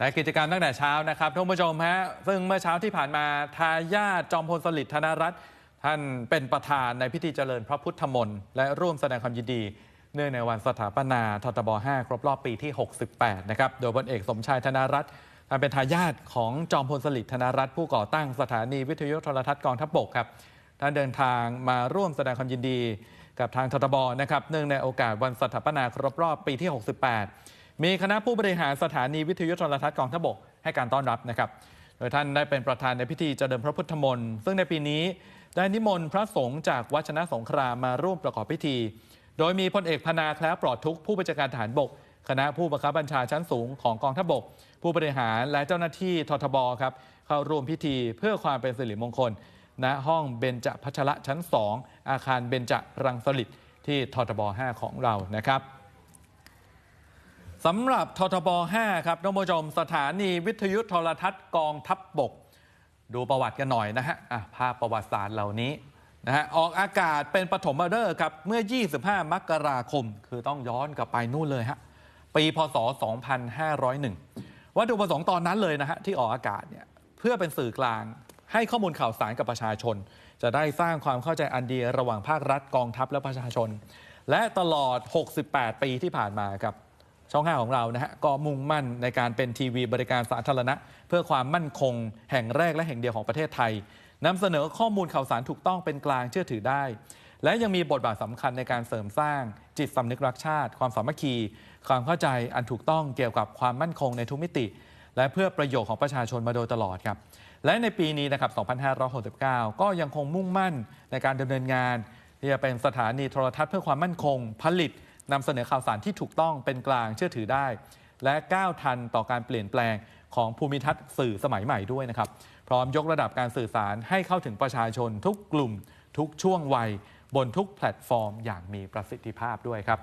และกิจกรรมตั้งแต่เช้านะครับท่านผู้ชมฮะซึ่งเมื่อเช้าที่ผ่านมาทายาทจอมพลสฤษดิ์ธนรัตน์ท่านเป็นประธานในพิธีเจริญพระพุทธมนต์และร่วมแสดงความยินดี เนื่องในวันสถาปนาททบ 5 ครบรอบปีที่ 68 นะครับ โดยพลเอกสมชายธนรัตน์ท่านเป็นทายาทของจอมพลสฤษดิ์ธนรัตน์ผู้ก่อตั้งสถานีวิทยุโทรทัศน์กองทัพบกครับท่านเดินทางมาร่วมแสดงความยินดี กับทางททบนะครับเนื่องในโอกาสวันสถาปนาครบรอบปีที่ 68 มีคณะผู้บริหารสถานีวิทยุโทรทัศน์กองทัพบกให้การต้อนรับนะครับ โดยท่านได้เป็นประธานในพิธีเจริญพระพุทธมนต์ซึ่งในปีนี้ได้นิมนต์พระสงฆ์จากวัชนะสงครามมาร่วมประกอบพิธี โดยมีพลเอกพนาแคล้วปลอดทุกผู้บัญชาการทหารบก คณะผู้บังคับบัญชาชั้นสูงของกองทัพบก ผู้บริหารและเจ้าหน้าที่ททบครับเข้าร่วมพิธีเพื่อความเป็นสิริมงคล ณห้องเบญจพัชระชั้น 2 อาคารเบญจรังสฤษดิ์ที่ททบ 5 ของเรานะครับ สำหรับททบ 5 ครับท่านผู้ชมสถานีวิทยุโทรทัศน์กองทัพบบก ดูประวัติกันหน่อยนะฮะอะภาพประวัติศาสตร์เหล่านี้นะฮะออกอากาศเป็นปฐมฤกษ์ครับ เมื่อ 25 มกราคม คือต้องย้อนกลับไปนู่นเลยฮะปีพศ 2501 วัตถุประสงค์ตอนนั้นเลยนะฮะที่ออกอากาศเนี่ยเพื่อเป็นสื่อกลางให้ข้อมูลข่าวสารกับประชาชน จะได้สร้างความเข้าใจอันเดียระหว่างภาครัฐกองทัพและประชาชน และตลอด 68 ปีที่ผ่านมาครับ ช่อง 5 ของเรานะฮะก็มุ่งมั่นในการเป็นทีวีบริการสาธารณะ เพื่อความมั่นคง แห่งแรกและแห่งเดียวของประเทศไทยนำเสนอข้อมูลข่าวสารถูกต้องเป็นกลางเชื่อถือได้ และยังมีบทบาทสำคัญในการเสริมสร้าง จิตสำนึกรักชาติ ความสามัคคี ความเข้าใจอันถูกต้องเกี่ยวกับความมั่นคงในทุกมิติ และเพื่อประโยชน์ของประชาชนมาโดยตลอดครับและในปีนี้นะครับ 2569 ก็ยังคงมุ่งมั่นในการดำเนินงานที่จะเป็นสถานีโทรทัศน์เพื่อความมั่นคง ผลิต นำเสนอข่าวสารที่ถูกต้องเป็นกลางเชื่อถือได้ และก้าวทันต่อการเปลี่ยนแปลงของภูมิทัศน์สื่อสมัยใหม่ด้วยนะครับ พร้อมยกระดับการสื่อสารให้เข้าถึงประชาชนทุกกลุ่ม ทุกช่วงวัย บนทุกแพลตฟอร์ม อย่างมีประสิทธิภาพด้วยครับ